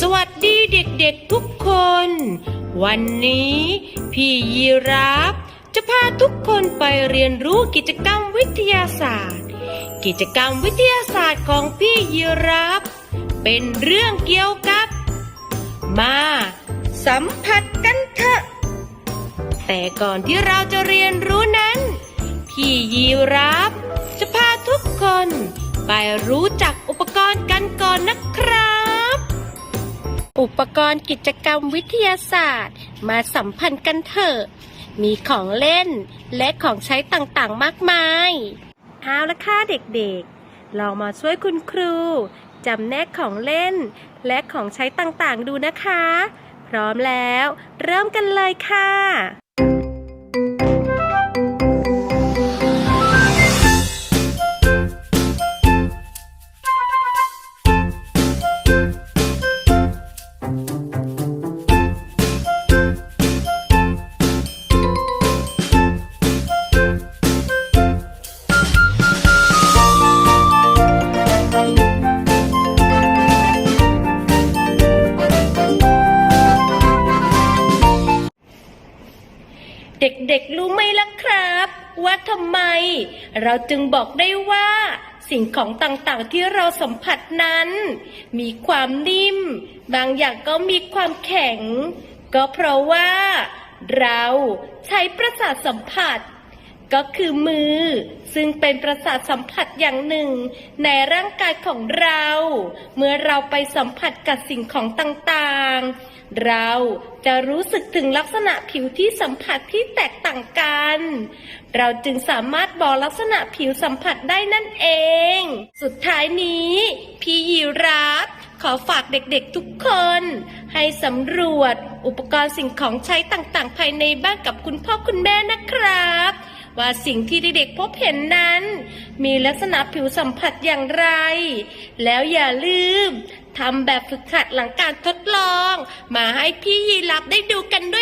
สวัสดีเด็กๆทุกคน วันนี้พี่ยีราฟจะพาทุกคนไปเรียนรู้กิจกรรมวิทยาศาสตร์ กิจกรรมวิทยาศาสตร์ของพี่ยีราฟเป็นเรื่องเกี่ยวกับ มาสัมผัสกันเถอะ แต่ก่อนที่เราจะเรียนรู้นั้น พี่ยีราฟจะพาทุกคนไปรู้จักอุปกรณ์กันก่อนนะ อุปกรณ์กิจกรรมวิทยาศาสตร์ มาสัมพันธ์กันเถอะ มีของเล่นและของใช้ต่างๆมากมาย เอาละค่ะเด็กๆ ลองมาช่วยคุณครูจำแนกของเล่น และของใช้ต่างๆดูนะคะ พร้อมแล้ว เริ่มกันเลยค่ะ เด็กๆรู้ไหมล่ะครับ ว่าทำไม เราจึงบอกได้ว่า สิ่งของต่างๆที่เราสัมผัสนั้น มีความนิ่ม บางอย่างก็มีความแข็ง ก็เพราะว่า เราใช้ประสาทสัมผัส ก็คือมือ ซึ่งเป็นประสาทสัมผัสอย่างหนึ่ง ในร่างกายของเรา เมื่อเราไปสัมผัสกับสิ่งของต่างๆ เราจะรู้สึกถึงลักษณะผิวที่สัมผัสที่แตกต่างกัน เราจึงสามารถบอกลักษณะผิวสัมผัสได้นั่นเอง สุดท้ายนี้ พี่ยีราฟขอฝากเด็กๆทุกคน ให้สำรวจอุปกรณ์สิ่งของใช้ต่างๆ ภายในบ้านกับคุณพ่อคุณแม่นะครับ ว่าสิ่งที่เด็กๆพบเห็นนั้น มีลักษณะผิวสัมผัสอย่างไร แล้วอย่าลืมทำแบบฝึกหัดหลังการทดลอง มาให้พี่ยีรับได้ดูกันด้วย